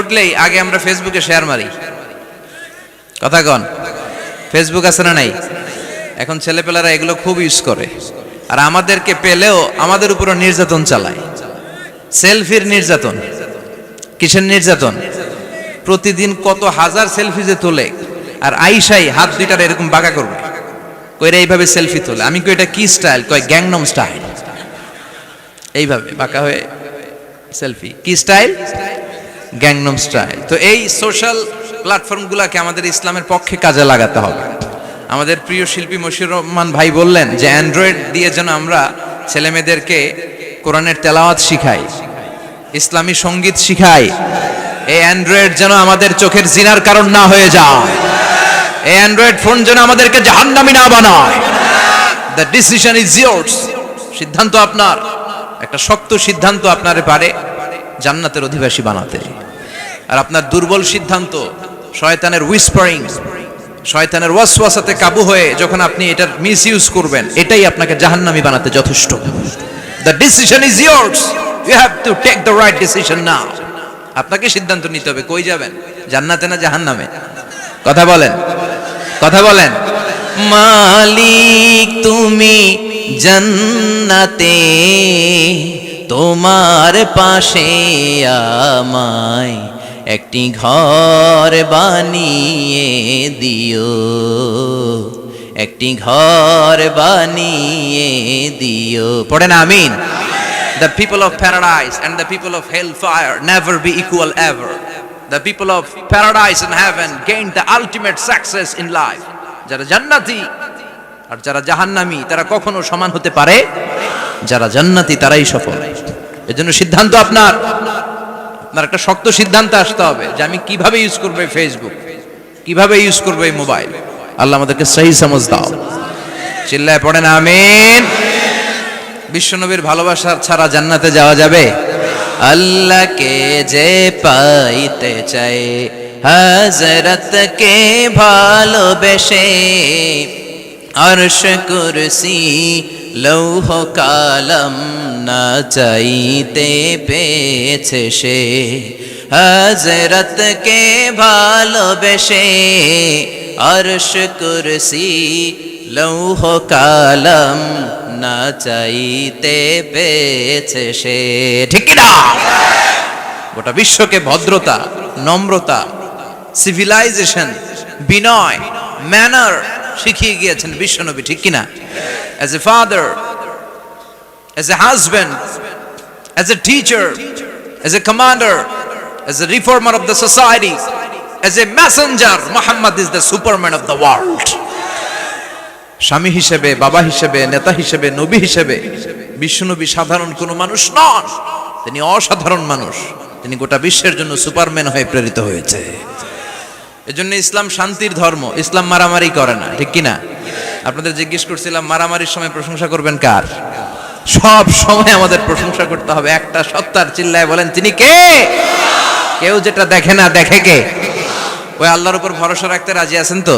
উঠলেই আগে আমরা ফেসবুকে শেয়ার মারি। কথা কন, ফেসবুক আছে না নাই? এখন ছেলেপেলারা এগুলো খুব ইউজ করে। আর আমাদেরকে পেলেও আমাদের উপরও নির্যাতন চালায়। সেলফির নির্যাতন। কিসের নির্যাতন? প্রতিদিন কত হাজার সেলফি যে তোলে, আর আইসাই হাত দুইটার এরকম বাঁকা করবে। কইরা এইভাবে সেলফি তোলে। আমি কই এটা কি স্টাইল? কয় গ্যাংনম স্টাইল। এইভাবে বাঁকা হয়ে সেলফি। কি স্টাইল? গ্যাংনম স্টাইল তো এই সোশ্যাল প্ল্যাটফর্মগুলোকে আমাদের ইসলামের পক্ষে কাজে লাগাতে হবে। আমাদের প্রিয় শিল্পী মশিউর রহমান ভাই বললেন যে অ্যান্ড্রয়েড দিয়ে যেন আমরা ছেলেমেয়েদেরকে কোরআনের তেলাওয়াত শিখাই, ইসলামী সংগীত শিখাই, এই অ্যান্ড্রয়েড যেন আমাদের চোখের জিনার কারণ না হয়ে যায়, এই অ্যান্ড্রয়েড ফোন যেন আমাদেরকে জাহান্নামি না বানায়। দ্য ডিসিশন ইজ ইয়ার্স সিদ্ধান্ত আপনার। একটা শক্ত সিদ্ধান্ত আপনারে পারে। জান্নাতের অধিবাসী বানাতে। আর আপনার দুর্বল সিদ্ধান্ত, শয়তানের উইসপারিং শয়তানের ওয়াসওয়াসাতে কাবু হয়ে যখন আপনি এটার মিস ইউজ করবেন, এটাই আপনাকে জাহান্নামি বানাতে যথেষ্ট। The decision is yours you have to take the right decision now আপনাকে সিদ্ধান্ত নিতে হবে, কই যাবেন? জান্নাতে না জাহান্নামে? কথা বলেন। কথা বলেন। মালিক, তুমি জান্নাতে। তোমার পাশে আমায় একটি ঘর বানিয়ে দিও একটি ঘর বানিয়ে দিও পড়েন আমিন The people of paradise and the people of hellfire never be equal ever. The people of paradise and heaven gain the ultimate success in life. যারা জান্নাতি আর যারা জাহান্নামী তারা কখনো সমান হতে পারে যারা জান্নাতি তারাই সফল। এজন্য সিদ্ধান্ত আপনার। আপনার একটা শক্ত সিদ্ধান্ত আসতে হবে যে আমি কীভাবে ইউজ করব ফেসবুক কীভাবে ইউজ করব এই মোবাইল আল্লাহ আমাদেরকে সেই সমজ দাও। চিল্লায় পড়েন, আমিন। বিশ্বনবীর ভালোবাসা ছাড়া জান্নাতে যাওয়া যাবে? আল্লাহকে যে পাইতে চাই হজরতকে ভালোবেসে অর্শ কুরসি, লৌহ কালম না চাইতে পেয়েছে সে। হজরতকে ভালোবেসে অর্শ কুরসি, লৌহ কালম না চাইতে পেয়েছে সে। ঠিক কি না গোটা বিশ্বকে ভদ্রতা, নম্রতা সিভিলাইজেশন বিনয় ম্যানার শিখিয়ে গিয়েছেন বিশ্বনবী, ঠিক কিনা? As a father as a husband as a teacher as a commander as a reformer of the society as a messenger Muhammad is the superman of the world স্বামী হিসেবে, বাবা হিসেবে, নেতা হিসেবে, নবী হিসেবে বিশ্বনবী সাধারণ কোনো মানুষ নন। তিনি অসাধারণ মানুষ। তিনি গোটা বিশ্বের জন্য সুপারম্যান হয়ে প্রেরিত হয়েছে। এজন্য ইসলাম শান্তির ধর্ম, ইসলাম মারামারি করে না, ঠিক কিনা? আপনাদের জিজ্ঞেস করছিলাম, মারামারির সময় প্রশংসা করবেন কার? সব সময় আমাদের প্রশংসা করতে হবে, একটা সত্তার চিল্লায় বলেন, তিনি কে? কেউ যেটা দেখে না, দেখে কে? ওই আল্লাহর উপর ভরসা রাখতে রাজি আছেন তো?